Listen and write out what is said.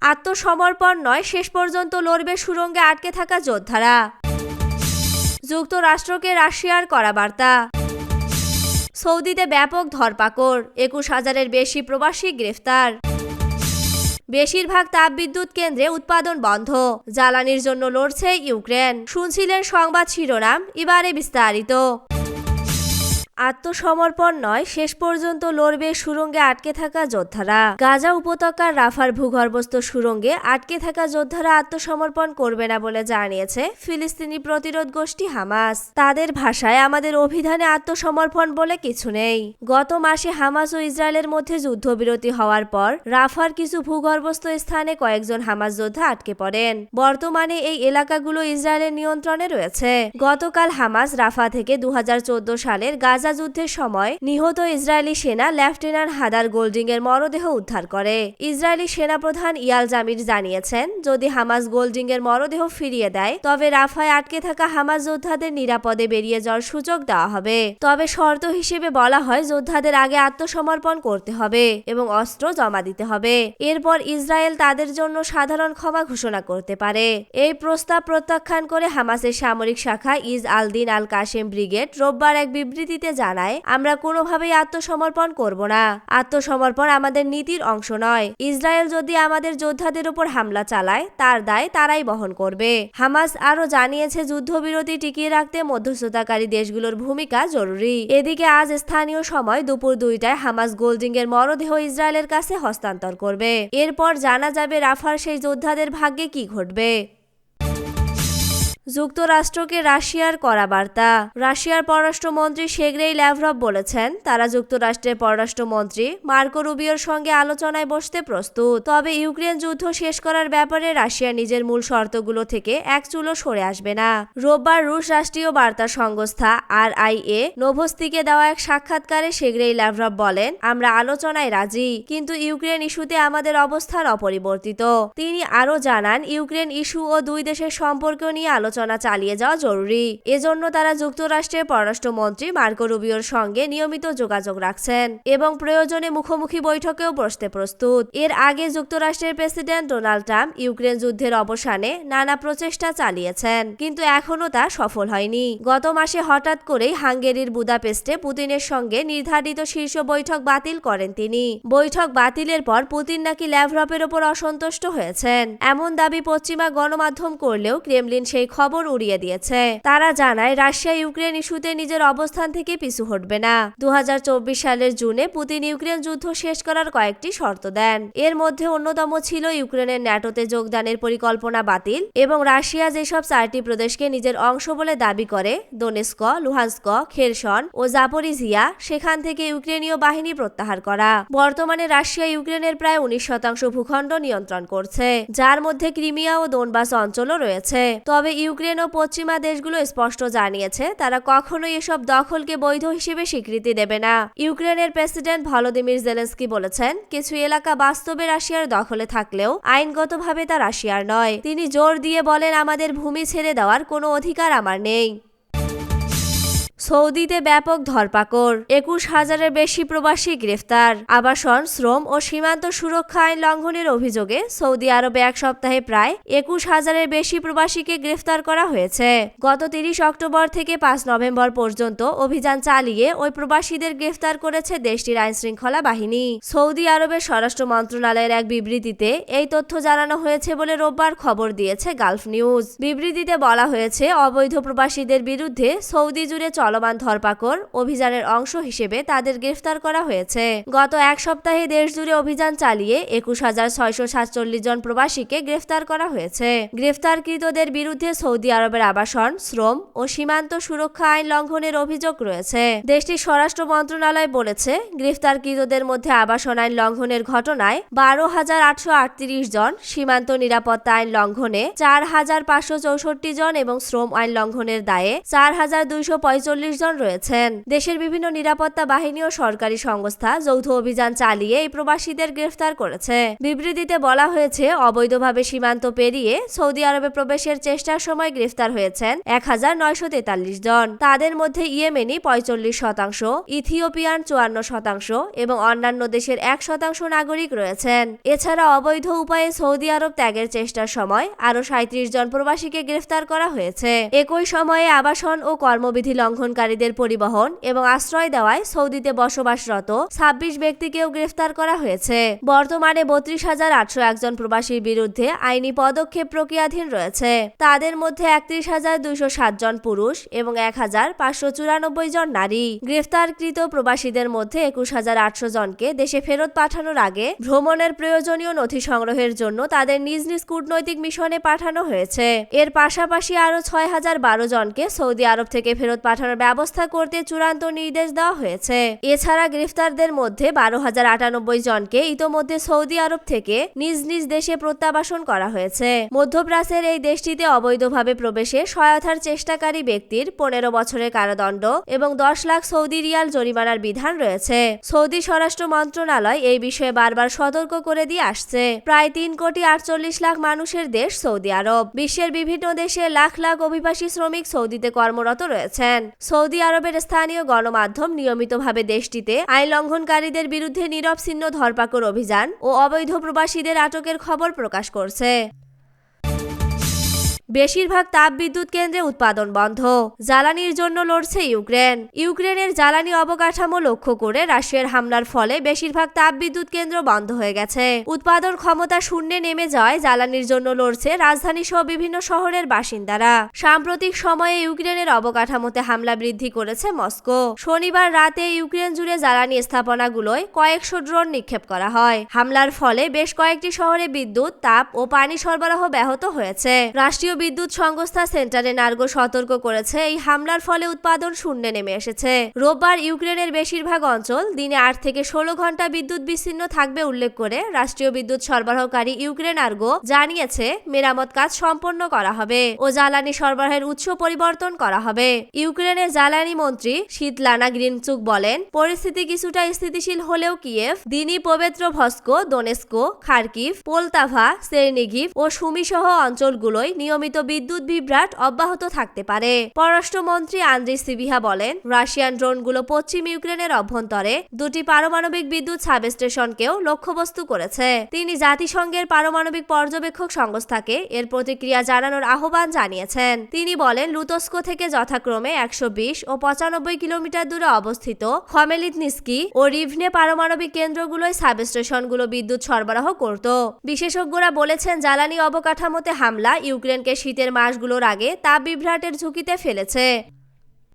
আত্মসমর্পণ নয়, শেষ পর্যন্ত লড়বে সুরঙ্গে আটকে থাকা যোদ্ধারা। যুক্তরাষ্ট্রকে রাশিয়ার করা বার্তা। সৌদিতে ব্যাপক ধরপাকড়, একুশ হাজারের বেশি প্রবাসী গ্রেফতার। বেশিরভাগ তাপবিদ্যুৎ কেন্দ্রে উৎপাদন বন্ধ, জ্বালানির জন্য লড়ছে ইউক্রেন। শুনছিলেন সংবাদ শিরোনাম, এবারে বিস্তারিত। আত্মসমর্পণ নয়, শেষ পর্যন্ত লড়বে সুরঙ্গে আটকে থাকা যোদ্ধারা। গাজা উপত্যকার রাফার ভূগর্ভস্থ সুরঙ্গে আটকে থাকা যোদ্ধারা আত্মসমর্পণ করবে না বলে জানিয়েছে ফিলিস্তিনি প্রতিরোধ গোষ্ঠী হামাস। তাদের ভাষায় আমাদের অভিধানে আত্মসমর্পণ বলে কিছু নেই। গত মাসে হামাস ও ইসরায়েলের মধ্যে যুদ্ধবিরতি হওয়ার পর রাফার কিছু ভূগর্ভস্থ স্থানে কয়েকজন হামাস যোদ্ধা আটকে পড়েন। বর্তমানে এই এলাকাগুলো ইসরায়েলের নিয়ন্ত্রণে রয়েছে। গতকাল হামাস রাফা থেকে দু হাজার চোদ্দ সালের গাজা গাজা যুদ্ধের সময় নিহত ইসরায়েলি সেনা লেফটেন্যান্ট হাদার গোল্ডিং এর মরদেহ উদ্ধার করে। ইসরায়েলি সেনাপ্রধান ইয়াল জামির জানিয়েছেন, যদি হামাস গোল্ডিং এর মরদেহ ফিরিয়ে দেয়, তবে রাফায় আটকে থাকা হামাস যোদ্ধাদের নিরাপদে বেরিয়ে যাওয়ার সুযোগ দেওয়া হবে। তবে শর্ত হিসেবে বলা হয়, যোদ্ধাদের আগে আত্মসমর্পণ করতে হবে এবং অস্ত্র জমা দিতে হবে। এরপর ইসরায়েল তাদের জন্য সাধারণ ক্ষমা ঘোষণা করতে পারে। এই প্রস্তাব প্রত্যাখ্যান করে হামাসের সামরিক শাখা ইজ আল দিন আল কাশেম ব্রিগেড রোববার এক বিবৃতিতে জানায়, আমরা কোনোভাবেই আত্মসমর্পণ করব না। আত্মসমর্পণ আমাদের নীতির অংশ নয়। ইসরায়েল যদি আমাদের যোদ্ধাদের উপর হামলা চালায়, তার দায় তারাই বহন করবে। হামাস আরও জানিয়েছে, যুদ্ধবিরতি টিকিয়ে রাখতে মধ্যস্থতাকারী দেশগুলোর ভূমিকা জরুরি। এদিকে আজ স্থানীয় সময় দুপুর দুইটায় হামাস গোল্ডিং এর মরদেহ ইসরায়েলের কাছে হস্তান্তর করবে। এরপর জানা যাবে রাফার সেই যোদ্ধাদের ভাগ্যে কি ঘটবে। যুক্তরাষ্ট্রকে রাশিয়ার করা বার্তা। রাশিয়ার পররাষ্ট্রমন্ত্রী সেগ্রেই ল্যাভরভ বলেছেন, তারা যুক্তরাষ্ট্রের পররাষ্ট্রমন্ত্রী মার্কো রুবিওর সঙ্গে আলোচনায় বসতে প্রস্তুত। তবে ইউক্রেন যুদ্ধ শেষ করার ব্যাপারে রাশিয়া নিজের মূল শর্তগুলো থেকে এক চুলো সরে আসবে না। রোববার রুশ রাষ্ট্রীয় বার্তা সংস্থা আর আই এ নোভস্তিকে দেওয়া এক সাক্ষাৎকারে সেগ্রেই ল্যাভরভ বলেন, আমরা আলোচনায় রাজি, কিন্তু ইউক্রেন ইস্যুতে আমাদের অবস্থান অপরিবর্তিত। তিনি আরও জানান, ইউক্রেন ইস্যু ও দুই দেশের সম্পর্ক নিয়ে আলোচনা আলোচনা চালিয়ে যাওয়া জরুরি। এজন্য তারা যুক্তরাষ্ট্রের পররাষ্ট্রমন্ত্রী মার্কো রুবিওর সঙ্গে নিয়মিত যোগাযোগ রাখছেন এবং প্রয়োজনে মুখোমুখি বৈঠকেও বসতে প্রস্তুত। এর আগে যুক্তরাষ্ট্রের প্রেসিডেন্ট ডোনাল্ড ট্রাম্প ইউক্রেন যুদ্ধের অবসানে নানা প্রচেষ্টা চালিয়েছেন, কিন্তু এখনও তা সফল হয়নি। গত মাসে হঠাৎ করেই হাঙ্গেরির বুদাপেস্টে পুতিনের সঙ্গে নির্ধারিত শীর্ষ বৈঠক বাতিল করেন তিনি। বৈঠক বাতিলের পর পুতিন নাকি ল্যাভরপের ওপর অসন্তুষ্ট হয়েছেন। এমন দাবি পশ্চিমা গণমাধ্যম করলেও ক্রেমলিন সেই খবর খবর উড়িয়ে দিয়েছে। তারা জানায় রাশিয়া ইউক্রেন ইস্যুতে নিজের অবস্থান থেকে পিছু হটবে না। দুহাজার চব্বিশ সালের জুনে পুতিন ইউক্রেন যুদ্ধ শেষ করার কয়েকটি শর্ত দেন। এর মধ্যে অন্যতম ছিল ইউক্রেনের ন্যাটোতে যোগদানের পরিকল্পনা বাতিল এবং রাশিয়া যেসব চারটি প্রদেশকে নিজের অংশ বলে দাবি করে, দোনেস্ক, লুহান্স্ক, খেরসন ও জাপরিজিয়া, সেখান থেকে ইউক্রেনীয় বাহিনী প্রত্যাহার করা। বর্তমানে রাশিয়া ইউক্রেনের প্রায় উনিশ শতাংশ ভূখণ্ড নিয়ন্ত্রণ করছে, যার মধ্যে ক্রিমিয়া ও দোনবাস অঞ্চলও রয়েছে। তবে ইউক্রেন ইউক্রেন ও পশ্চিমা দেশগুলো স্পষ্ট জানিয়েছে, তারা কখনোই এসব দখলকে বৈধ হিসেবে স্বীকৃতি দেবে না। ইউক্রেনের প্রেসিডেন্ট ভলোদিমির জেলেন্সকি বলেছেন, কিছু এলাকা বাস্তবে রাশিয়ার দখলে থাকলেও আইনগতভাবে তা রাশিয়ার নয়। তিনি জোর দিয়ে বলেন, আমাদের ভূমি ছেড়ে দেওয়ার কোনো অধিকার আমার নেই। সৌদিতে ব্যাপক ধরপাকড়, একুশ হাজারের বেশি প্রবাসী গ্রেফতার, আবাসন, শ্রম ও সীমান্ত সুরক্ষা আইন লঙ্ঘনের অভিযোগে সৌদি আরবে এক সপ্তাহে প্রায় একুশ হাজারের বেশি প্রবাসীকে গ্রেফতার করা হয়েছে। গত তিরিশ অক্টোবর থেকে পাঁচ নভেম্বর পর্যন্ত অভিযান চালিয়ে ওই প্রবাসীদের গ্রেফতার করেছে দেশটির আইন শৃঙ্খলা বাহিনী। সৌদি আরবের স্বরাষ্ট্র মন্ত্রণালয়ের এক বিবৃতিতে এই তথ্য জানানো হয়েছে বলে রোববার খবর দিয়েছে গালফ নিউজ। বিবৃতিতে বলা হয়েছে, অবৈধ প্রবাসীদের বিরুদ্ধে সৌদি জুড়ে চলমান ধরপাকড় অভিযানের অংশ হিসেবে তাদের গ্রেফতার করা হয়েছে। গত এক সপ্তাহে দেশ জুড়ে অভিযান চালিয়ে একুশ হাজার ছয়শো সাতচল্লিশ জন প্রবাসীকে গ্রেফতার করা হয়েছে। গ্রেফতারকৃতদের বিরুদ্ধে সৌদি আরবের আবাসন, শ্রম ও সীমান্ত সুরক্ষা আইন লঙ্ঘনের অভিযোগ রয়েছে। দেশটির স্বরাষ্ট্র মন্ত্রণালয় বলেছে, গ্রেফতারকৃতদের মধ্যে আবাসন আইন লঙ্ঘনের ঘটনায় বারো হাজার আটশো আটত্রিশ জন, সীমান্ত নিরাপত্তা আইন লঙ্ঘনে চার হাজার পাঁচশো চৌষট্টি জন এবং শ্রম আইন লঙ্ঘনের দায়ে চার হাজার দুইশো আটচল্লিশ জন রয়েছেন। দেশের বিভিন্ন নিরাপত্তা বাহিনী ও সরকারি সংস্থা যৌথ অভিযান চালিয়ে এই প্রবাসীদের গ্রেফতার করেছে। বিবৃতিতে বলা হয়েছে, অবৈধভাবে সীমান্ত পেরিয়ে সৌদি আরবে প্রবেশের চেষ্টার সময় গ্রেফতার হয়েছেন এক হাজার নয়শো তেতাল্লিশ জন। তাদের মধ্যে ইয়েমেনি পঁয়তাল্লিশ শতাংশ, ইথিওপিয়ান চুয়ান্ন শতাংশ এবং অন্যান্য দেশের এক শতাংশ নাগরিক রয়েছেন। এছাড়া অবৈধ উপায়ে সৌদি আরব ত্যাগের চেষ্টার সময় আরও সাঁত্রিশ জন প্রবাসীকে গ্রেফতার করা হয়েছে। একই সময়ে আবাসন ও কর্মবিধি লঙ্ঘনকারীদের পরিবহন এবং আশ্রয় দেওয়ায় সৌদিতে বসবাসরত ছাব্বিশ ব্যক্তিকেও গ্রেফতার করা হয়েছে। বর্তমানে বত্রিশ হাজার আটশো একজন প্রবাসীর বিরুদ্ধে আইনি পদক্ষেপ প্রক্রিয়াধীন রয়েছে। তাদের মধ্যে একত্রিশ হাজার দুইশো জন পুরুষ এবং এক হাজার পাঁচশো চুরানব্বই জন নারী। গ্রেফতারকৃত প্রবাসীদের মধ্যে একুশ হাজার আটশো জনকে দেশে ফেরত পাঠানোর আগে ভ্রমণের প্রয়োজনীয় নথি সংগ্রহের জন্য তাদের নিজ নিজ কূটনৈতিক মিশনে পাঠানো হয়েছে। এর পাশাপাশি আরও ছয় হাজার বারো জনকে সৌদি আরব থেকে ফেরত পাঠানোর ব্যবস্থা করতে চূড়ান্ত নির্দেশ দেওয়া হয়েছে। এছাড়া গ্রেফতারদের মধ্যে বারো হাজার আটানব্বই জনকে ইতোমধ্যে সৌদি আরব থেকে নিজ নিজ দেশে প্রত্যাবাসন করা হয়েছে। মধ্যপ্রাচ্যের এই দেশটিতে অবৈধভাবে প্রবেশে সহায়তার চেষ্টাকারী ব্যক্তির পনেরো বছরের কারাদণ্ড এবং দশ লাখ সৌদি রিয়াল জরিমানার বিধান রয়েছে। সৌদি স্বরাষ্ট্র মন্ত্রণালয় এই বিষয়ে বারবার সতর্ক করে দিয়ে আসছে। প্রায় তিন কোটি আটচল্লিশ লাখ মানুষের দেশ সৌদি আরব। বিশ্বের বিভিন্ন দেশে লাখ লাখ অভিবাসী শ্রমিক সৌদিতে কর্মরত রয়েছেন। সৌদি আরবের স্থানীয় গণমাধ্যম নিয়মিতভাবে দেশটিতে আইন লঙ্ঘনকারীদের বিরুদ্ধে নীরব ছিন্ন ধরপাকড় অভিযান ও অবৈধ প্রবাসীদের আটকের খবর প্রকাশ করছে। বেশিরভাগ তাপবিদ্যুৎ কেন্দ্রে উৎপাদন বন্ধ। জ্বালানির জন্য লড়ছে ইউক্রেন। ইউক্রেনের জ্বালানি অবকাঠামো লক্ষ্য করে রাশিয়ার হামলার ফলে বেশিরভাগ তাপবিদ্যুৎ কেন্দ্র বন্ধ হয়ে গেছে। উৎপাদন ক্ষমতা শূন্যে নেমে যাওয়ায় জ্বালানির জন্য লড়ছে রাজধানী সহ বিভিন্ন শহরের বাসিন্দারা। সাম্প্রতিক সময়ে ইউক্রেনের অবকাঠামোতে হামলা বৃদ্ধি করেছে মস্কো। শনিবার রাতে ইউক্রেন জুড়ে জ্বালানি স্থাপনাগুলোয় কয়েকশো ড্রোন নিক্ষেপ করা হয়। হামলার ফলে বেশ কয়েকটি শহরে বিদ্যুৎ, তাপ ও পানি সরবরাহ ব্যাহত হয়েছে। রাষ্ট্রীয় বিদ্যুৎ সংস্থা সেন্টারে নার্গো সতর্ক করেছে, এই হামলার ফলে উৎপাদন শূন্যে নেমে এসেছে। রোববার ইউক্রেনের বেশিরভাগ অঞ্চল দিনে আট থেকে ষোলো ঘণ্টা বিদ্যুৎ বিচ্ছিন্ন থাকবে উল্লেখ করে রাষ্ট্রীয় বিদ্যুৎ সরবরাহকারী ইউক্রেন আর্গো জানিয়েছে, মেরামত কাজ সম্পন্ন করা হবে ও জ্বালানি সরবরাহের উৎস পরিবর্তন করা হবে। ইউক্রেনের জ্বালানি মন্ত্রী শীতলানা গ্রিনচুক বলেন, পরিস্থিতি কিছুটা স্থিতিশীল হলেও কিয়েভ, দিনই পবিত্র ভস্কো, দোনেস্কো, খার্কিভ, পোলতাভা, সেরনিগিভ ও সুমি সহ অঞ্চলগুলোয় নিয়মিত বিদ্যুৎ বিভ্রাট অব্যাহত থাকতে পারে। পররাষ্ট্রমন্ত্রী আন্দ্রি সিবিহা বলেন, রাশিয়ান ড্রোনগুলো পশ্চিম ইউক্রেনের অভ্যন্তরে দুটি পারমাণবিক বিদ্যুৎ সাবস্টেশনকেও লক্ষ্যবস্তু করেছে। তিনি জাতিসংঘের পারমাণবিক পর্যবেক্ষক সংস্থাকে এর প্রতিক্রিয়া জানানোর আহ্বান জানিয়েছেন। তিনি বলেন, লুতস্কো থেকে যথাক্রমে একশো বিশ ও পঁচানব্বই কিলোমিটার দূরে অবস্থিত খমেলিতনিস্কি ও রিভনে পারমাণবিক কেন্দ্রগুলোয় সাবস্টেশনগুলো বিদ্যুৎ সরবরাহ করত। বিশেষজ্ঞরা বলেছেন, জ্বালানি অবকাঠামোতে হামলা ইউক্রেনকে শীতের মাসগুলোর আগে তা বিভ্রাটের ঝুঁকিতে ফেলেছে।